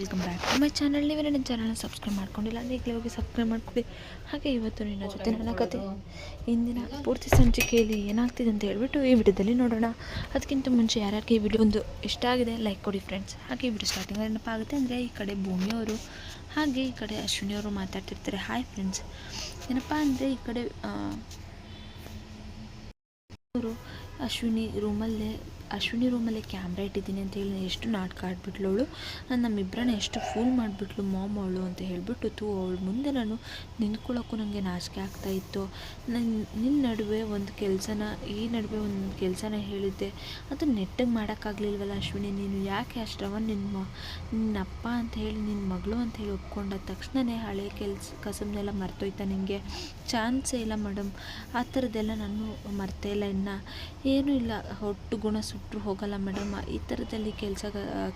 Welcome back to my channel ನೀವು ನನ್ನ ಚಾನಲ್ನ ಸಬ್ಸ್ಕ್ರೈಬ್ ಮಾಡ್ಕೊಂಡಿಲ್ಲ ಅಂದರೆ ಈಗಲೇ ಹೋಗಿ ಸಬ್ಸ್ಕ್ರೈಬ್ ಮಾಡ್ಕೊಳ್ಳಿ ಹಾಗೆ ಇವತ್ತು ನಿನ್ನ ಜೊತೆ ನನ್ನ ಕತೆ ಇಂದಿನ ಪೂರ್ತಿ ಸಂಚಿಕೆಯಲ್ಲಿ ಏನಾಗ್ತಿದೆ ಅಂತ ಹೇಳ್ಬಿಟ್ಟು ಈ ವಿಡಿಯೋದಲ್ಲಿ ನೋಡೋಣ. ಅದಕ್ಕಿಂತ ಮುಂಚೆ ಯಾರ್ಯಾರಿಗೆ ಈ ವಿಡಿಯೋ ಒಂದು ಇಷ್ಟ ಆಗಿದೆ ಲೈಕ್ ಕೊಡಿ ಫ್ರೆಂಡ್ಸ್ ಹಾಗೆ ಈ ವಿಡಿಯೋ ಸ್ಟಾರ್ಟಿಂಗ್ ನೆನಪಾಗುತ್ತೆ ಅಂದರೆ ಈ ಕಡೆ ಭೂಮಿಯವರು ಹಾಗೆ ಈ ಕಡೆ ಅಶ್ವಿನಿಯವರು ಮಾತಾಡ್ತಿರ್ತಾರೆ. ಹಾಯ್ ಫ್ರೆಂಡ್ಸ್ ಏನಪ್ಪ ಅಂದರೆ ಈ ಕಡೆ ಅವರು ಅಶ್ವಿನಿ, ರೂಮಲ್ಲೇ ಅಶ್ವಿನಿ ರೂಮಲ್ಲಿ ಕ್ಯಾಮ್ರಾ ಇಟ್ಟಿದ್ದೀನಿ ಅಂತ ಹೇಳಿ ಎಷ್ಟು ನಾಟಕ ಆಡ್ಬಿಟ್ಲು ಅವಳು ನಮ್ಮಿಬ್ಬರನ್ನ ಎಷ್ಟು ಫೂಲ್ ಮಾಡಿಬಿಟ್ಲು, ಮಾಮ್ ಅವಳು ಅಂತ ಹೇಳಿಬಿಟ್ಟು ತೂ, ಅವಳು ಮುಂದೆ ನಾನು ನಿಂತ್ಕೊಳ್ಳೋಕ್ಕೂ ನನಗೆ ನಾಚಿಕೆ ಆಗ್ತಾ ಇತ್ತು. ನನ್ನ ನಿನ್ನ ನಡುವೆ ಒಂದು ಕೆಲಸನ, ಈ ನಡುವೆ ಒಂದು ಕೆಲಸನ ಹೇಳಿದ್ದೆ. ಅದು ನೆಟ್ಟಗೆ ಮಾಡೋಕ್ಕಾಗಲಿಲ್ವಲ್ಲ ಅಶ್ವಿನಿ, ನೀನು ಯಾಕೆ ಅಷ್ಟವ ನಿನ್ನ ನಿನ್ನ ಅಪ್ಪ ಅಂತ ಹೇಳಿ ನಿನ್ನ ಮಗಳು ಅಂತ ಹೇಳಿ ಒಪ್ಕೊಂಡ ತಕ್ಷಣವೇ ಹಳೆ ಕೆಲಸ, ಕಸಮ್ನೆಲ್ಲ ಮರ್ತೋಯ್ತಾ ನಿನಗೆ ಚಾನ್ಸೇ ಇಲ್ಲ ಮೇಡಮ್ ಆ ಥರದ್ದೆಲ್ಲ ನಾನು ಮರ್ತೇ ಇಲ್ಲ ಇನ್ನು. ಏನೂ ಇಲ್ಲ ಹೊಟ್ಟು ಗುಣ ಸುಟ್ಟರು ಹೋಗಲ್ಲ ಮೇಡಮ್. ಈ ಥರದಲ್ಲಿ ಕೆಲಸ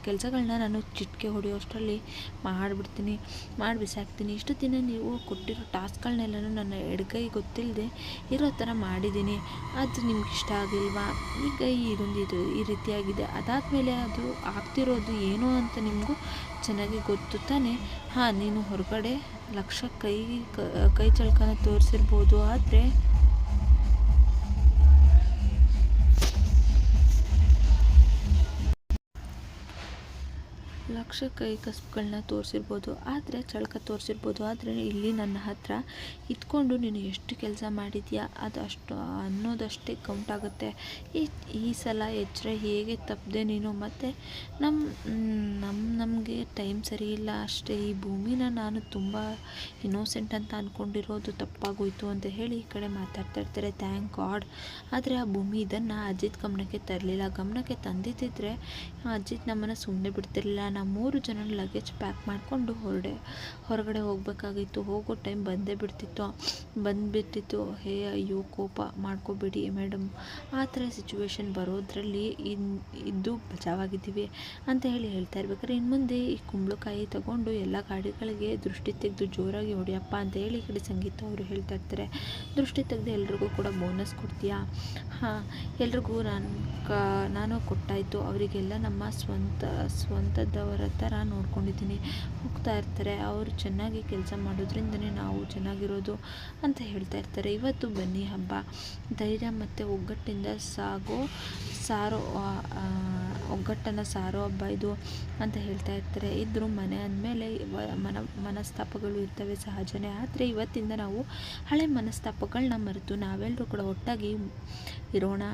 ಕೆಲಸಗಳನ್ನ ನಾನು ಚಿಟಿಕೆ ಹೊಡೆಯೋಷ್ಟರಲ್ಲಿ ಮಾಡಿಬಿಡ್ತೀನಿ, ಮಾಡಿ ಬಿಸಾಕ್ತೀನಿ. ಇಷ್ಟು ದಿನ ನೀವು ಕೊಟ್ಟಿರೋ ಟಾಸ್ಕ್ಗಳನ್ನೆಲ್ಲನೂ ನನ್ನ ಎಡಗೈ ಗೊತ್ತಿಲ್ಲದೆ ಇರೋ ಥರ ಮಾಡಿದ್ದೀನಿ. ಅದು ನಿಮ್ಗೆ ಇಷ್ಟ ಆಗಿಲ್ವಾ? ಈಗ ಇದೊಂದು ಇದು, ಈ ರೀತಿಯಾಗಿದೆ. ಅದಾದಮೇಲೆ ಅದು ಆಗ್ತಿರೋದು ಏನು ಅಂತ ನಿಮಗೂ ಚೆನ್ನಾಗಿ ಗೊತ್ತು ತಾನೆ? ಹಾಂ, ನೀನು ಹೊರಗಡೆ ಲಕ್ಷ ಕೈ, ಕ- ಚಳಕನ ತೋರಿಸಿರ್ಬೋದು. ಆದರೆ ಲಕ್ಷ ಕೈ ಕಸುಬುಗಳನ್ನ ತೋರಿಸಿರ್ಬೋದು, ಆದರೆ ಚಳಕ ತೋರಿಸಿರ್ಬೋದು, ಆದರೆ ಇಲ್ಲಿ ನನ್ನ ಹತ್ರ ಇದ್ಕೊಂಡು ನೀನು ಎಷ್ಟು ಕೆಲಸ ಮಾಡಿದ್ಯಾ, ಅದು ಅಷ್ಟು ಅನ್ನೋದಷ್ಟೇ ಕೌಂಟ್ ಆಗುತ್ತೆ. ಈ ಈ ಸಲ ಎಚ್ಚರ ಹೇಗೆ ತಪ್ಪದೆ ನೀನು? ಮತ್ತು ನಮ್ಮ ನಮ್ಮ ನಮಗೆ ಟೈಮ್ ಸರಿ ಇಲ್ಲ. ಅಷ್ಟೇ, ಈ ಭೂಮಿನ ನಾನು ತುಂಬ ಇನ್ನೋಸೆಂಟ್ ಅಂತ ಅಂದ್ಕೊಂಡಿರೋದು ತಪ್ಪಾಗೋಯ್ತು ಅಂತ ಹೇಳಿ ಈ ಕಡೆ ಮಾತಾಡ್ತಾ ಇರ್ತಾರೆ. ಥ್ಯಾಂಕ್ ಗಾಡ್ ಆದರೆ ಆ ಭೂಮಿ ಇದನ್ನು ಅಜಿತ್ ಗಮನಕ್ಕೆ ತರಲಿಲ್ಲ. ಗಮನಕ್ಕೆ ತಂದಿದ್ದಿದ್ರೆ ಅಜಿತ್ ನಮ್ಮನ್ನು ಸುಮ್ಮನೆ ಬಿಡ್ತಿರ್ಲಿಲ್ಲ. ನಾವು ಮೂರು ಜನ ಲಗೇಜ್ ಪ್ಯಾಕ್ ಮಾಡಿಕೊಂಡು ಹೊರಡೆ, ಹೊರಗಡೆ ಹೋಗಬೇಕಾಗಿತ್ತು. ಹೋಗೋ ಟೈಮ್ ಬಂದೇ ಬಿಡ್ತಿತ್ತು. ಬಂದುಬಿಟ್ಟಿತ್ತು. ಹೇ, ಅಯ್ಯೋ, ಕೋಪ. ಮಾಡ್ಕೋಬೇಡಿ ಮೇಡಮ್ ಆ ಥರ ಸಿಚುವೇಶನ್ ಬರೋದ್ರಲ್ಲಿ ಇನ್, ಇದ್ದು ಬಚಾವಾಗಿದ್ದೀವಿ ಅಂತ ಹೇಳಿ ಹೇಳ್ತಾ ಇರ್ಬೇಕಾದ್ರೆ ಇನ್ನು ಮುಂದೆ ಈ ಕುಂಬಳಕಾಯಿ ತಗೊಂಡು ಎಲ್ಲ ಗಾಡಿಗಳಿಗೆ ದೃಷ್ಟಿ ತೆಗೆದು ಜೋರಾಗಿ ಹೊಡಿಯಪ್ಪ ಅಂತ ಹೇಳಿ ಕಡೆ ಸಂಗೀತ ಅವರು ಹೇಳ್ತಾ ಇರ್ತಾರೆ. ದೃಷ್ಟಿ ತೆಗೆದು ಎಲ್ರಿಗೂ ಕೂಡ ಬೋನಸ್ ಕೊಡ್ತೀಯಾ? ಹಾಂ, ಎಲ್ರಿಗೂ ನಾನು ಕ, ನಾನು ಕೊಟ್ಟಾಯಿತು. ಅವರಿಗೆಲ್ಲ ನಮ್ಮ ಸ್ವಂತ ಸ್ವಂತದವರ ಥರ ನೋಡ್ಕೊಂಡಿದ್ದೀನಿ. ಹೋಗ್ತಾ ಇರ್ತಾರೆ, ಅವರು ಚೆನ್ನಾಗಿ ಕೆಲಸ ಮಾಡೋದ್ರಿಂದನೇ ನಾವು ಚೆನ್ನಾಗಿರೋದು ಅಂತ ಹೇಳ್ತಾ ಇರ್ತಾರೆ. ಇವತ್ತು ಬನ್ನಿ ಹಬ್ಬ. ಧೈರ್ಯ ಮತ್ತು ಒಗ್ಗಟ್ಟಿಂದ ಸಾಗೋ ಸಾರೋ ಒಗ್ಗಟ್ಟನ್ನು ಸಾರೋ ಹಬ್ಬ ಇದು ಅಂತ ಹೇಳ್ತಾ ಇರ್ತಾರೆ. ಇದ್ದರೂ ಮನೆ ಅಂದಮೇಲೆ ಮನ, ಮನಸ್ತಾಪಗಳು ಇರ್ತವೆ ಸಹಜನೇ. ಆದರೆ ಇವತ್ತಿಂದ ನಾವು ಹಳೆ ಮನಸ್ತಾಪಗಳನ್ನ ಮರೆತು ನಾವೆಲ್ಲರೂ ಕೂಡ ಒಟ್ಟಾಗಿ ಇರೋಣ.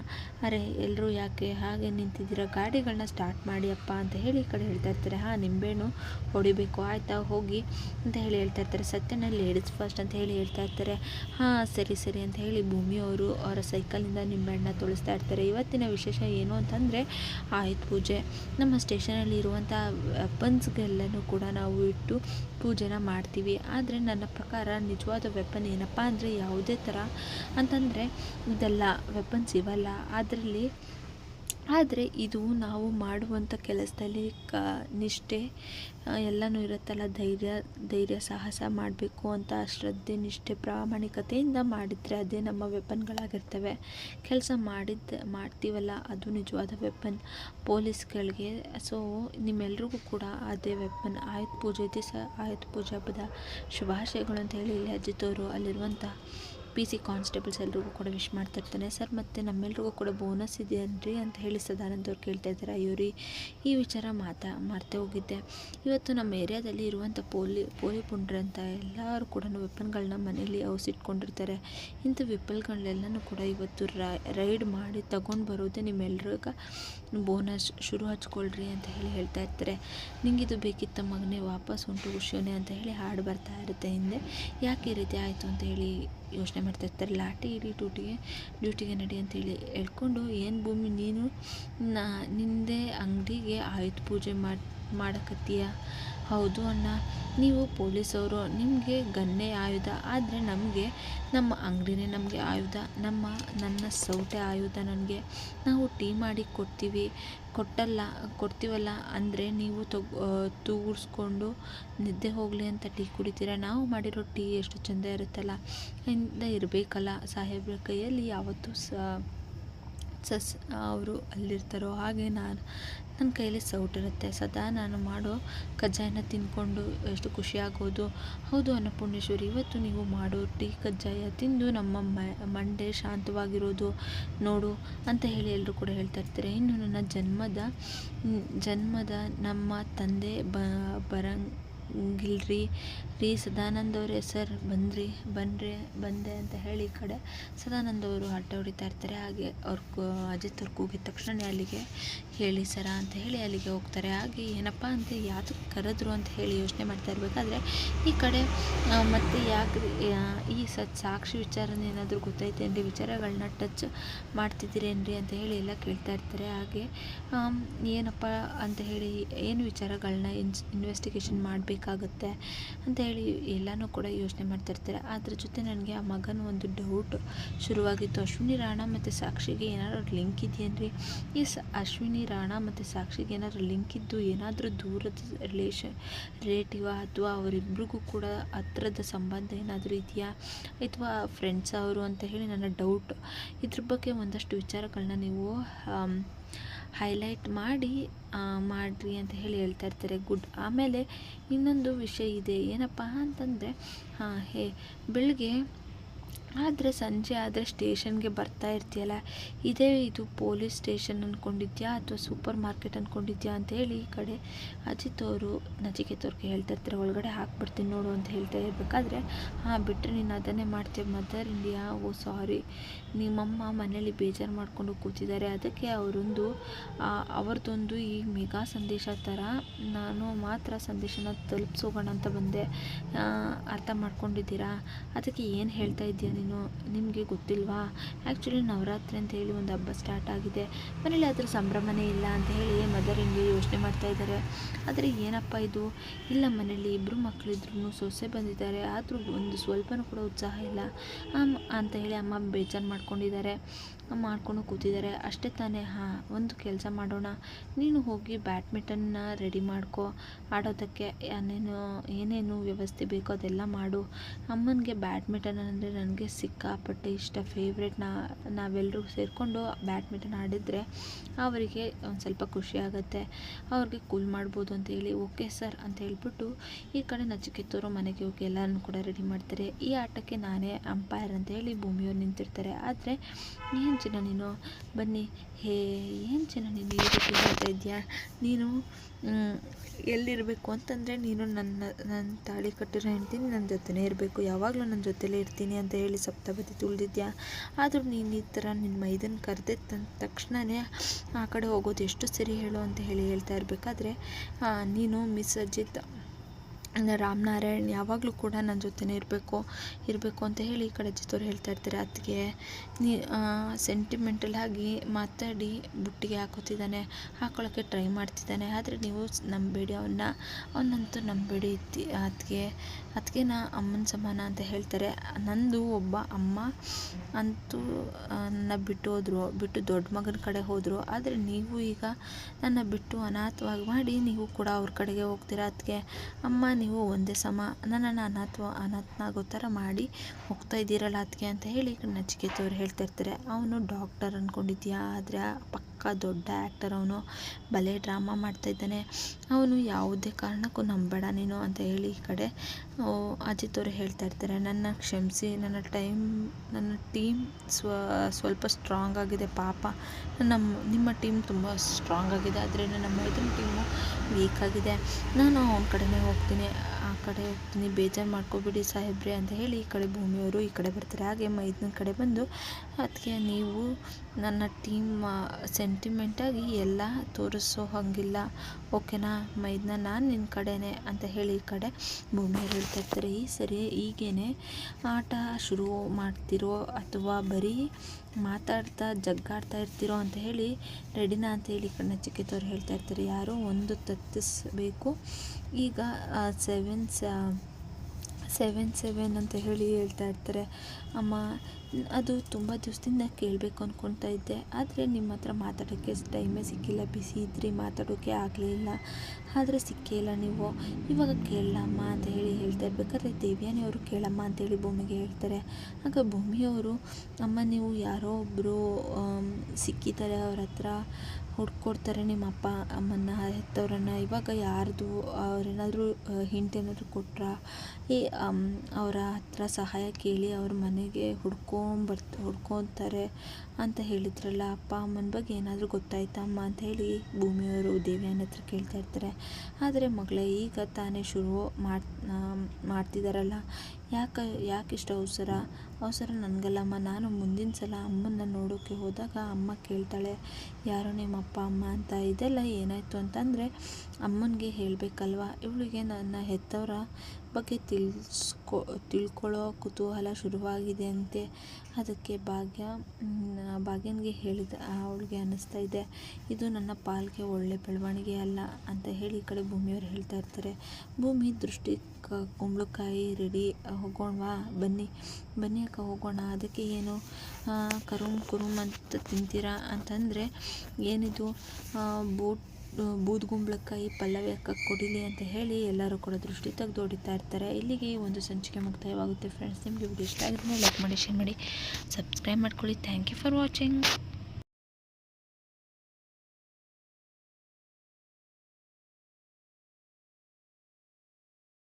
ಅರೆ ಎಲ್ಲರೂ ಯಾಕೆ ಹಾಗೆ ನಿಂತಿದ್ದೀರ? ಗಾಡಿಗಳನ್ನ ಸ್ಟಾರ್ಟ್ ಮಾಡಿ ಅಪ್ಪ ಅಂತ ಹೇಳಿ ಈ ಕಡೆ ಹೇಳ್ತಾ ಇರ್ತಾರೆ. ಹಾಂ ನಿಂಬೆಹಣ್ಣು ಹೊಡಿಬೇಕು, ಆಯಿತಾ, ಹೋಗಿ, ಅಂತ ಹೇಳಿ ಹೇಳ್ತಾ ಇರ್ತಾರೆ. ಸತ್ಯನ ಲೇಡೀಸ್ ಫಸ್ಟ್ ಅಂತ ಹೇಳಿ ಹೇಳ್ತಾ ಇರ್ತಾರೆ. ಹಾಂ, ಸರಿ ಸರಿ, ಅಂತ ಹೇಳಿ ಭೂಮಿಯವರು ಅವರ ಸೈಕಲಿಂದ ನಿಂಬೆಹಣ್ಣ ತೊಳಿಸ್ತಾ ಇರ್ತಾರೆ. ಇವತ್ತಿನ ವಿಶೇಷ ಏನು ಅಂತಂದರೆ, ಆಯುಧ ಪೂಜೆ. ನಮ್ಮ ಸ್ಟೇಷನಲ್ಲಿ ಇರುವಂಥ ವೆಪನ್ಸ್ಗೆಲ್ಲನೂ ಕೂಡ ನಾವು ಇಟ್ಟು ಪೂಜೆನ ಮಾಡ್ತೀವಿ. ಆದರೆ ನನ್ನ ಪ್ರಕಾರ ನಿಜವಾದ ವೆಪನ್ ಏನಪ್ಪ ಅಂದರೆ ಯಾವುದೇ ಥರ ಅಂತಂದರೆ, ಇದೆಲ್ಲ ವೆಪನ್ಸ್ ಇವಲ್ಲ. ಅದರಲ್ಲಿ ಆದರೆ ಇದು ನಾವು ಮಾಡುವಂಥ ಕೆಲಸದಲ್ಲಿ ಕ, ನಿಷ್ಠೆ ಎಲ್ಲನೂ ಇರುತ್ತಲ್ಲ, ಧೈರ್ಯ ಧೈರ್ಯ, ಸಾಹಸ ಮಾಡಬೇಕು ಅಂತ ಶ್ರದ್ಧೆ, ನಿಷ್ಠೆ, ಪ್ರಾಮಾಣಿಕತೆಯಿಂದ ಮಾಡಿದರೆ ಅದೇ ನಮ್ಮ ವೆಪನ್ಗಳಾಗಿರ್ತವೆ. ಕೆಲಸ ಮಾಡಿದ್ದ, ಮಾಡ್ತೀವಲ್ಲ, ಅದು ನಿಜವಾದ ವೆಪನ್. ಪೊಲೀಸ್ಗಳಿಗೆ, ಸೊ, ನಿಮ್ಮೆಲ್ರಿಗೂ ಕೂಡ ಅದೇ ವೆಪನ್. ಆಯುಧ ಪೂಜೆ ದಿವಸ ಆಯುಧ ಪೂಜೆ ಹಬ್ಬದ ಶುಭಾಶಯಗಳು ಅಂತ ಹೇಳಿ ಇಲ್ಲಿ ಅಜ್ಜಿತವರು ಅವರು ಅಲ್ಲಿರುವಂಥ ಪಿ ಸಿ ಕಾನ್ಸ್ಟೇಬಲ್ಸ್ ಎಲ್ರಿಗೂ ಕೂಡ ವಿಶ್ ಮಾಡ್ತಿರ್ತಾನೆ ಸರ್, ಮತ್ತು ನಮ್ಮೆಲ್ರಿಗೂ ಕೂಡ ಬೋನಸ್ ಇದೆಯನ್ರಿ ಅಂತ ಹೇಳಿ ಸದಾನಂದ್ ಅವ್ರು ಕೇಳ್ತಾ ಇದ್ದಾರೆ. ಅಯ್ಯೋ ಈ ವಿಚಾರ ಮಾತಾ ಮರ್ತೇ ಹೋಗಿದ್ದೆ. ಇವತ್ತು ನಮ್ಮ ಏರಿಯಾದಲ್ಲಿ ಇರುವಂಥ ಪೋಲಿ ಪೋಲಿ ಪುಂಡ್ರೆ ಅಂತ ಎಲ್ಲರೂ ಕೂಡ ವೆಪನ್ಗಳನ್ನ ಮನೇಲಿ ಔಸಿಟ್ಕೊಂಡಿರ್ತಾರೆ ಇಂಥ ವೆಪನ್ಗಳನ್ನೆಲ್ಲನೂ ಕೂಡ ಇವತ್ತು ರೈಡ್ ಮಾಡಿ ತಗೊಂಡು ಬರೋದೇ ನಿಮ್ಮೆಲ್ರಿಗ ಬೋನಸ್ ಶುರು ಹಚ್ಕೊಳ್ರಿ ಅಂತ ಹೇಳಿ ಹೇಳ್ತಾ ಇರ್ತಾರೆ. ನಿಂಗಿದು ಬೇಕಿತ್ತ ಮಗನೇ ವಾಪಸ್ ಉಂಟು ಖುಷಿಯೋನೆ ಅಂತ ಹೇಳಿ ಹಾಡು ಬರ್ತಾ ಇರುತ್ತೆ ಹಿಂದೆ. ಯಾಕೆ ಈ ರೀತಿ ಆಯಿತು ಅಂತ ಹೇಳಿ ಯೋಚನೆ ಮಾಡ್ತಾ ಇರ್ತಾರೆ ಲಾಟಿ ಇಡೀ ಡ್ಯೂಟಿಗೆ ಡ್ಯೂಟಿಗೆ ನಡಿ ಅಂತೇಳಿ ಹೇಳ್ಕೊಂಡು ಏನು ಭೂಮಿ ನೀನು, ನಾ ನಿಂದೆ ಅಂಗಡಿಗೆ ಆಯುಧ ಪೂಜೆ ಮಾಡಿ ಮಾಡಕತ್ತೀಯ? ಹೌದು ಅಣ್ಣ. ನೀವು ಪೊಲೀಸವರು, ನಿಮಗೆ ಗನ್ನೇ ಆಯುಧ, ಆದರೆ ನಮಗೆ ನಮ್ಮ ಅಂಗಡಿನೇ ನಮಗೆ ಆಯುಧ. ನಮ್ಮ, ನನ್ನ ಸೌಟೆ ಆಯುಧ ನನಗೆ. ನಾವು ಟೀ ಮಾಡಿ ಕೊಡ್ತೀವಿ. ಕೊಟ್ಟಲ್ಲ, ಕೊಡ್ತೀವಲ್ಲ ಅಂದರೆ ನೀವು ತಗೋ ನಿದ್ದೆ ಹೋಗಲಿ ಅಂತ ಟೀ ಕುಡಿತೀರ? ನಾವು ಮಾಡಿರೋ ಟೀ ಎಷ್ಟು ಚೆಂದ ಇರುತ್ತಲ್ಲ? ಇಂದ ಇರಬೇಕಲ್ಲ ಸಾಹೇಬ್ರ ಕೈಯಲ್ಲಿ. ಯಾವತ್ತೂ ಸಸ್ ಅವರು ಅಲ್ಲಿರ್ತಾರೋ ಹಾಗೆ ನಾನು ನನ್ನ ಕೈಯಲ್ಲಿ ಸೌಟಿರುತ್ತೆ. ಸದಾ ನಾನು ಮಾಡೋ ಕಜ್ಜಾಯನ ತಿಂದ್ಕೊಂಡು ಎಷ್ಟು ಖುಷಿಯಾಗೋದು? ಹೌದು ಅನ್ನಪೂರ್ಣೇಶ್ವರಿ, ಇವತ್ತು ನೀವು ಮಾಡೋ ಟೀ ಕಜ್ಜಾಯ ತಿಂದು ನಮ್ಮ ಮಂಡೆ ಶಾಂತವಾಗಿರೋದು ನೋಡು ಅಂತ ಹೇಳಿ ಎಲ್ಲರೂ ಕೂಡ ಹೇಳ್ತಾ ಇರ್ತಾರೆ. ಇನ್ನು ನನ್ನ ಜನ್ಮದ ಜನ್ಮದ ನಮ್ಮ ತಂದೆ ಬರಂಗ್ ಗಿಲ್ರಿ ರೀ ಸದಾನಂದ ಅವರೇ, ಸರ್ ಬಂದ್ರಿ, ಬನ್ರಿ, ಬಂದೆ ಅಂತ ಹೇಳಿ ಈ ಕಡೆ ಸದಾನಂದ ಅವರು ಹಠ ಹೊಡಿತಾ ಇರ್ತಾರೆ. ಹಾಗೆ ಅವ್ರ ಅಜಿತ್ ಅವ್ರು ಕೂಗಿದ ತಕ್ಷಣ ಅಲ್ಲಿಗೆ ಹೇಳಿ, ಸರ ಅಂತ ಹೇಳಿ ಅಲ್ಲಿಗೆ ಹೋಗ್ತಾರೆ. ಹಾಗೆ ಏನಪ್ಪ ಅಂತ ಯಾತಕ್ಕೆ ಕರೆದ್ರು ಅಂತ ಹೇಳಿ ಯೋಚನೆ ಮಾಡ್ತಾ ಇರಬೇಕಾದ್ರೆ ಈ ಕಡೆ ಮತ್ತೆ ಯಾಕೆ ಈ ಸತ್ ಸಾಕ್ಷಿ ವಿಚಾರನ ಏನಾದರೂ ಗೊತ್ತೈತೇನ್ರಿ ವಿಚಾರಗಳನ್ನ ಟಚ್ ಮಾಡ್ತಿದ್ದೀರೇನ್ರಿ ಅಂತ ಹೇಳಿ ಎಲ್ಲ ಕೇಳ್ತಾ ಇರ್ತಾರೆ. ಹಾಗೆ ಏನಪ್ಪ ಅಂತ ಹೇಳಿ ಏನು ವಿಚಾರಗಳನ್ನ ಇನ್ಸ್ ಇನ್ವೆಸ್ಟಿಗೇಷನ್ ಮಾಡಬೇಕಾಗತ್ತೆ ಅಂತ ಹೇಳಿ ಎಲ್ಲನೂ ಕೂಡ ಯೋಚನೆ ಮಾಡ್ತಿರ್ತಾರೆ. ಅದ್ರ ಜೊತೆ ನನಗೆ ಆ ಮಗನ ಒಂದು ಡೌಟ್ ಶುರುವಾಗಿತ್ತು. ಅಶ್ವಿನಿ ರಾಣ ಮತ್ತು ಸಾಕ್ಷಿಗೆ ಏನಾದ್ರು ಲಿಂಕ್ ಇದೆಯೇನ್ರಿ? ಈ ಸ ಅಶ್ವಿನಿ ರಾಣ ಮತ್ತು ಸಾಕ್ಷಿಗೆ ಏನಾದರೂ ಲಿಂಕ್ ಇದ್ದು ಏನಾದರೂ ದೂರದ ರಿಲೇಷನ್ ರಿಲೇಟಿವ ಅಥವಾ ಅವರಿಬ್ರಿಗೂ ಕೂಡ ಹತ್ರದ ಸಂಬಂಧ ಏನಾದರೂ ಇದೆಯಾ? ಅಥವಾ ಫ್ರೆಂಡ್ಸ್ ಅವರು ಅಂತ ಹೇಳಿ ನನ್ನ ಡೌಟ್ ಇದ್ರ ಬಗ್ಗೆ ಒಂದಷ್ಟು ವಿಚಾರಗಳನ್ನ ನೀವು ಹೈಲೈಟ್ ಮಾಡಿ ಮಾಡಿರಿ ಅಂತ ಹೇಳಿ ಹೇಳ್ತಾ ಇರ್ತಾರೆ. ಗುಡ್. ಆಮೇಲೆ ಇನ್ನೊಂದು ವಿಷಯ ಇದೆ. ಏನಪ್ಪ ಅಂತಂದರೆ, ಹಾಂ, ಹೇ ಬೆಳಗ್ಗೆ ಆದರೆ ಸಂಜೆ ಆದರೆ ಸ್ಟೇಷನ್ಗೆ ಬರ್ತಾ ಇರ್ತೀಯಲ್ಲ, ಇದೇ ಇದು ಪೊಲೀಸ್ ಸ್ಟೇಷನ್ ಅಂದ್ಕೊಂಡಿದ್ಯಾ ಅಥವಾ ಸೂಪರ್ ಮಾರ್ಕೆಟ್ ಅಂದ್ಕೊಂಡಿದ್ಯಾ ಅಂತ ಹೇಳಿ ಈ ಕಡೆ ಅಜಿತ್ ಅವರು ನಚಿಕೇತವ್ರಿಗೆ ಹೇಳ್ತಾ ಇರ್ತಾರೆ, ಒಳಗಡೆ ಹಾಕ್ಬಿಡ್ತೀನಿ ನೋಡು ಅಂತ ಹೇಳ್ತಾ ಇರಬೇಕಾದ್ರೆ, ಹಾಂ ಬಿಟ್ಟರೆ ನೀನು ಅದನ್ನೇ ಮಾಡ್ತೀವಿ ಮದರ್ ಇಂಡಿಯಾ, ಓ ಸಾರಿ, ನಿಮ್ಮಮ್ಮ ಮನೇಲಿ ಬೇಜಾರು ಮಾಡಿಕೊಂಡು ಕೂತಿದ್ದಾರೆ, ಅದಕ್ಕೆ ಅವರೊಂದು ಅವ್ರದ್ದೊಂದು ಈ ಮೆಗಾ ಸಂದೇಶ ಥರ ನಾನು ಮಾತ್ರ ಸಂದೇಶನ ತಲುಪಿಸೋಗೋಣ ಅಂತ ಬಂದೆ ಅರ್ಥ ಮಾಡ್ಕೊಂಡಿದ್ದೀರಾ? ಅದಕ್ಕೆ ಏನು ಹೇಳ್ತಾ ಇದ್ದೀಯ ನೀನು? ನೀನು ನಿಮಗೆ ಗೊತ್ತಿಲ್ವಾ? ಆ್ಯಕ್ಚುಲಿ ನವರಾತ್ರಿ ಅಂತ ಹೇಳಿ ಒಂದು ಹಬ್ಬ ಸ್ಟಾರ್ಟ್ ಆಗಿದೆ. ಮನೇಲಿ ಅದರ ಸಂಭ್ರಮನೇ ಇಲ್ಲ ಅಂತ ಹೇಳಿ ಮದರ್ ಹಿಂಗೆ ಯೋಚನೆ ಮಾಡ್ತಾ ಇದ್ದಾರೆ ಆದರೆ ಏನಪ್ಪ ಇದು? ಇಲ್ಲ ಮನೇಲಿ ಇಬ್ಬರು ಮಕ್ಕಳಿದ್ರು ಸೊಸೆ ಬಂದಿದ್ದಾರೆ. ಆದರೂ ಒಂದು ಸ್ವಲ್ಪನೂ ಕೂಡ ಉತ್ಸಾಹ ಇಲ್ಲ. ಅಂತ ಹೇಳಿ ಅಮ್ಮ ಬೇಜಾರು ಮಾಡ್ಕೊಂಡಿದ್ದಾರೆ. ಮಾಡ್ಕೊಂಡು ಕೂತಿದ್ದಾರೆ. ಅಷ್ಟೇ ತಾನೇ, ಹಾಂ, ಒಂದು ಕೆಲಸ ಮಾಡೋಣ. ನೀನು ಹೋಗಿ ಬ್ಯಾಡ್ಮಿಂಟನ್ನ ರೆಡಿ ಮಾಡ್ಕೊ. ಆಡೋದಕ್ಕೆ ಏನೇನು ಏನೇನು ವ್ಯವಸ್ಥೆ ಬೇಕೋ ಅದೆಲ್ಲ ಮಾಡು. ಅಮ್ಮನಿಗೆ ಬ್ಯಾಡ್ಮಿಂಟನ್ ಅಂದರೆ ನನಗೆ ಸಿಕ್ಕಾಪಟ್ಟೆ ಇಷ್ಟ ಫೇವ್ರೆಟ್ ನಾ ನಾವೆಲ್ಲರೂ ಸೇರಿಕೊಂಡು ಬ್ಯಾಡ್ಮಿಂಟನ್ ಆಡಿದರೆ ಅವರಿಗೆ ಒಂದು ಸ್ವಲ್ಪ ಖುಷಿ ಅವ್ರಿಗೆ ಕೂಲ್ ಮಾಡ್ಬೋದು ಅಂತ ಹೇಳಿ ಓಕೆ ಸರ್ ಅಂತ ಹೇಳ್ಬಿಟ್ಟು ಈ ಕಡೆ ನಚಿಕೆತ್ತವರು ಮನೆಗೆ ಹೋಗಿ ಎಲ್ಲರನ್ನು ಕೂಡ ರೆಡಿ ಮಾಡ್ತಾರೆ. ಈ ಆಟಕ್ಕೆ ನಾನೇ ಅಂಪೈರ್ ಅಂತ ಹೇಳಿ ಭೂಮಿಯವ್ರು ನಿಂತಿರ್ತಾರೆ. ಆದರೆ ಏನು ಚಿನ್ನ ನೀನು? ಬನ್ನಿ. ಹೇ, ಏನು ಚಿನ್ನ ನೀನು ಈ ರೀತಿ ಹೇಳ್ತಾ ಇದೆಯಾ? ನೀನು ಎಲ್ಲಿರಬೇಕು ಅಂತಂದರೆ ನೀನು ನನ್ನ ನನ್ನ ತಾಳಿ ಕಟ್ಟಿರೋ ಹೆಂಡ್ತೀನಿ ನನ್ನ ಜೊತೆನೇ ಇರಬೇಕು. ಯಾವಾಗಲೂ ನನ್ನ ಜೊತೆಲೇ ಇರ್ತೀನಿ ಅಂತ ಹೇಳಿ ಸಪ್ತಪದಿ ತುಳಿದಿದ್ಯಾ? ಆದರೂ ನೀನು ಈ ಥರ ನಿನ್ನ ಮೈದನ್ ಕರೆದಿದ್ದ ತಕ್ಷಣವೇ ಆ ಕಡೆ ಹೋಗೋದು ಎಷ್ಟು ಸರಿ ಹೇಳು ಅಂತ ಹೇಳಿ ಹೇಳ್ತಾ ಇರಬೇಕಾದ್ರೆ ನೀನು ಮಿಸ್ ಅಜಿತ್ ರಾಮನಾರಾಯಣ್ ಯಾವಾಗಲೂ ಕೂಡ ನನ್ನ ಜೊತೆನೇ ಇರಬೇಕು ಇರಬೇಕು ಅಂತ ಹೇಳಿ ಈ ಕಡೆ ಅಜ್ಜಿತವ್ರು ಹೇಳ್ತಾ ಇರ್ತಾರೆ. ಅದಕ್ಕೆ ನೀ ಸೆಂಟಿಮೆಂಟಲ್ ಆಗಿ ಮಾತಾಡಿ ಬುಟ್ಟಿಗೆ ಹಾಕೋತಿದ್ದಾನೆ ಹಾಕೊಳ್ಳೋಕ್ಕೆ ಟ್ರೈ ಮಾಡ್ತಿದ್ದಾನೆ. ಆದರೆ ನೀವು ನಂಬೇಡಿ ಅವನ್ನ ಅವನಂತೂ ನಂಬೇಡಿ ಇತ್ತಿ ಅದಕ್ಕೆ ಅದಕ್ಕೆ ನಾ ಅಮ್ಮನ ಸಮಾನ ಅಂತ ಹೇಳ್ತಾರೆ. ನಂದು ಒಬ್ಬ ಅಮ್ಮ ಅಂತೂ ನನ್ನ ಬಿಟ್ಟು ಹೋದರು, ಬಿಟ್ಟು ದೊಡ್ಡ ಮಗನ ಕಡೆ ಹೋದರು. ಆದರೆ ನೀವು ಈಗ ನನ್ನ ಬಿಟ್ಟು ಅನಾಥವಾಗಿ ಮಾಡಿ ನೀವು ಕೂಡ ಅವ್ರ ಕಡೆಗೆ ಹೋಗ್ತೀರಾ? ಅದಕ್ಕೆ ಅಮ್ಮ ನೀವು ಒಂದೇ ಸಮ ನನ್ನನ್ನು ಅನಾಥ ಅನಾಥನಾಗೋ ಥರ ಮಾಡಿ ಹೋಗ್ತಾ ಇದ್ದೀರಲ್ಲ ಅದಕ್ಕೆ ಅಂತ ಹೇಳಿ ನಚಿಕೇತವ್ರು ಹೇಳ್ತಾ ಇರ್ತಾರೆ. ಅವನು ಡಾಕ್ಟರ್ ಅಂದ್ಕೊಂಡಿದ್ಯಾ ಆದರೆ ಪಕ್ಕ ದೊಡ್ಡ ಆ್ಯಕ್ಟರ್ ಅವನು ಬಲೆ ಡ್ರಾಮಾ ಮಾಡ್ತಾಯಿದ್ದಾನೆ ಅವನು ಯಾವುದೇ ಕಾರಣಕ್ಕೂ ನಂಬೇಡ ನೀನು ಅಂತ ಹೇಳಿ ಈ ಕಡೆ ಅಜಿತ್ ಅವರು ಹೇಳ್ತಾ ಇರ್ತಾರೆ, ನನ್ನ ಕ್ಷಮಿಸಿ, ನನ್ನ ಟೈಮ್, ನನ್ನ ಟೀಮ್ ಸ್ವ, ಸ್ವಲ್ಪ ಸ್ಟ್ರಾಂಗ್ ಆಗಿದೆ ಪಾಪ. ನಮ್ಮ ನಿಮ್ಮ ಟೀಮ್ ತುಂಬ ಸ್ಟ್ರಾಂಗ್ ಆಗಿದೆ, ಆದರೆ ನನ್ನ ಮೈದನ ಟೀಮು ವೀಕ್ ಆಗಿದೆ. ನಾನು ಅವನ ಕಡೆನೇ ಹೋಗ್ತೀನಿ. ಕಡೆ ಹೋಗ್ತೀನಿ ಬೇಜಾರು ಮಾಡ್ಕೊಬೇಡಿ ಸಾಹೇಬ್ರೆ ಅಂತ ಹೇಳಿ ಈ ಕಡೆ ಭೂಮಿಯವರು ಈ ಕಡೆ ಬರ್ತಾರೆ. ಹಾಗೆ ಮೈದನ ಕಡೆ ಬಂದು ಅದಕ್ಕೆ ನೀವು ನನ್ನ ಟೀಮ್ ಸೆಂಟಿಮೆಂಟಾಗಿ ಎಲ್ಲ ತೋರಿಸೋ ಹಾಗಿಲ್ಲ. ಓಕೆನಾ ಮೈದನ ನಾನು ನಿನ್ನ ಕಡೆನೇ ಅಂತ ಹೇಳಿ ಈ ಕಡೆ ಭೂಮಿಯವರು ಹೇಳ್ತಾ ಇರ್ತಾರೆ. ಈ ಸರಿ ಈಗೇನೆ ಆಟ ಶುರು ಮಾಡ್ತಿರೋ ಅಥವಾ ಬರೀ ಮಾತಾಡ್ತಾ ಜಗ್ಗಾಡ್ತಾ ಇರ್ತಿರೋ ಅಂತ ಹೇಳಿ ರೆಡಿನಾ ಅಂತ ಹೇಳಿ ಕಣ್ಣ ಚಿಕ್ಕಿತವ್ರು ಹೇಳ್ತಾ ಇರ್ತಾರೆ, ಯಾರೋ ಒಂದು ತತ್ತಿಸಬೇಕು ಈಗ ಸೆವೆನ್ಸ್ ಸೆವೆನ್ ಸೆವೆನ್ ಅಂತ ಹೇಳಿ ಹೇಳ್ತಾ ಇರ್ತಾರೆ. ಅಮ್ಮ, ಅದು ತುಂಬ ದಿವಸದಿಂದ ಕೇಳಬೇಕು ಅಂದ್ಕೊಳ್ತಾ ಇದ್ದೆ. ಆದರೆ ನಿಮ್ಮ ಹತ್ರ ಮಾತಾಡೋಕ್ಕೆ ಟೈಮೇ ಸಿಕ್ಕಿಲ್ಲ. ಬಿಸಿ ಇದ್ರಿ ಮಾತಾಡೋಕ್ಕೆ ಆಗಲಿಲ್ಲ ಆದರೆ ಸಿಕ್ಕೇ ಇಲ್ಲ ನೀವು. ಇವಾಗ ಕೇಳಮ್ಮ ಅಂತ ಹೇಳಿ ಹೇಳ್ತಾ ಇರ್ಬೇಕಾದ್ರೆ ದೇವ್ಯಾನಿ ಅವರು ಕೇಳಮ್ಮ ಅಂತೇಳಿ ಭೂಮಿಗೆ ಹೇಳ್ತಾರೆ. ಆಗ ಭೂಮಿಯವರು ಅಮ್ಮ, ನೀವು ಯಾರೋ ಒಬ್ಬರು ಸಿಕ್ಕಿದ್ದಾರೆ ಅವ್ರ ಹತ್ರ. ಹುಡ್ಕೊಡ್ತಾರೆ ನಿಮ್ಮ ಅಪ್ಪ, ಅಮ್ಮನ್ನ, ಹೆತ್ತವರನ್ನ. ಇವಾಗ ಯಾರ್ದು, ಅವ್ರೇನಾದರೂ ಹಿಂಟ್ ಏನಾದರೂ ಕೊಟ್ರಾ? ಈ ಅವರ ಹತ್ರ ಸಹಾಯ ಕೇಳಿ ಅವ್ರ ಮನೆಗೆ ಹುಡ್ಕೊಂಬರ್ತ, ಹುಡ್ಕೊತಾರೆ ಅಂತ ಹೇಳಿದ್ರಲ್ಲ, ಅಪ್ಪ, ಅಮ್ಮನ ಬಗ್ಗೆ ಏನಾದರೂ ಗೊತ್ತಾಯ್ತಾ ಅಮ್ಮ ಅಂತ ಹೇಳಿ ಭೂಮಿಯವರು ದೇವ್ಯಾನ ಹತ್ರ ಕೇಳ್ತಾ ಇರ್ತಾರೆ. ಆದರೆ ಮಗಳೇ, ಈಗ ತಾನೇ ಶುರು ಮಾಡಿ ಮಾಡ್ತಿದ್ದಾರಲ್ಲ ಯಾಕೆ ಯಾಕೆ ಇಷ್ಟು ಅವಸರ? ಅವಸರ ನನಗಲ್ಲಮ್ಮ. ನಾನು ಮುಂದಿನ ಸಲ ಅಮ್ಮನ್ನ ನೋಡೋಕ್ಕೆ ಹೋದಾಗ ಅಮ್ಮ ಕೇಳ್ತಾಳೆ, ಯಾರು ನಿಮ್ಮ ಅಪ್ಪ, ಅಮ್ಮ ಅಂತ? ಇದೆಲ್ಲ ಏನಾಯಿತು? ಅಂತಂದರೆ, ಅಮ್ಮನಿಗೆ ಹೇಳಬೇಕಲ್ವ? ಇವಳಿಗೆ ನನ್ನ ಹೆತ್ತವರ ಬಗ್ಗೆ ತಿಳಿಸ್ಕೊ, ತಿಳ್ಕೊಳ್ಳೋ ಕುತೂಹಲ ಶುರುವಾಗಿದೆ ಅಂತೆ ಅದಕ್ಕೆ ಭಾಗ್ಯ ಭಾಗ್ಯನಿಗೆ ಹೇಳಿದ ಅವಳಿಗೆ ಅನ್ನಿಸ್ತಾ ಇದೆ. ಇದು ನನ್ನ ಪಾಲ್ಗೆ ಒಳ್ಳೆ ಬೆಳವಣಿಗೆ ಅಲ್ಲ ಅಂತ ಹೇಳಿ ಈ ಕಡೆ ಭೂಮಿಯವರು ಹೇಳ್ತಾ ಇರ್ತಾರೆ. ಭೂಮಿ, ದೃಷ್ಟಿ, ಕ, ಕುಂಬಳಕಾಯಿ, ರೆಡಿ ಹೋಗೋಣವಾ ಬನ್ನಿ. ಬನ್ನಿ ಅಕ್ಕ, ಹೋಗೋಣ. ಅದಕ್ಕೆ ಏನು ಕರುಮ್ ಕುರುಮ್ ಅಂತ ತಿಂತೀರಾ? ಅಂತಂದರೆ, ಏನಿದು ಬೂಟ್ ಬೂದ್ಗುಂಬಳಕಾಯಿ ಪಲ್ಲವಿ ಅಕ್ಕ ಕೊಡಿಲಿ ಅಂತ ಹೇಳಿ ಎಲ್ಲರೂ ಕೂಡ ದೃಷ್ಟಿ ತೆಗೆದು ಹೊಡಿತಾ ಇರ್ತಾರೆ. ಇಲ್ಲಿಗೆ ಒಂದು ಸಂಚಿಕೆ ಮುಕ್ತಾಯವಾಗುತ್ತೆ. ಫ್ರೆಂಡ್ಸ್, ನಿಮಗೆ ವಿಡಿಯೋ ಇಷ್ಟ ಆಗಿದ್ರೆ ಲೈಕ್ ಮಾಡಿ, ಶೇರ್ ಮಾಡಿ, ಸಬ್ಸ್ಕ್ರೈಬ್ ಮಾಡ್ಕೊಳ್ಳಿ. Thank you for watching.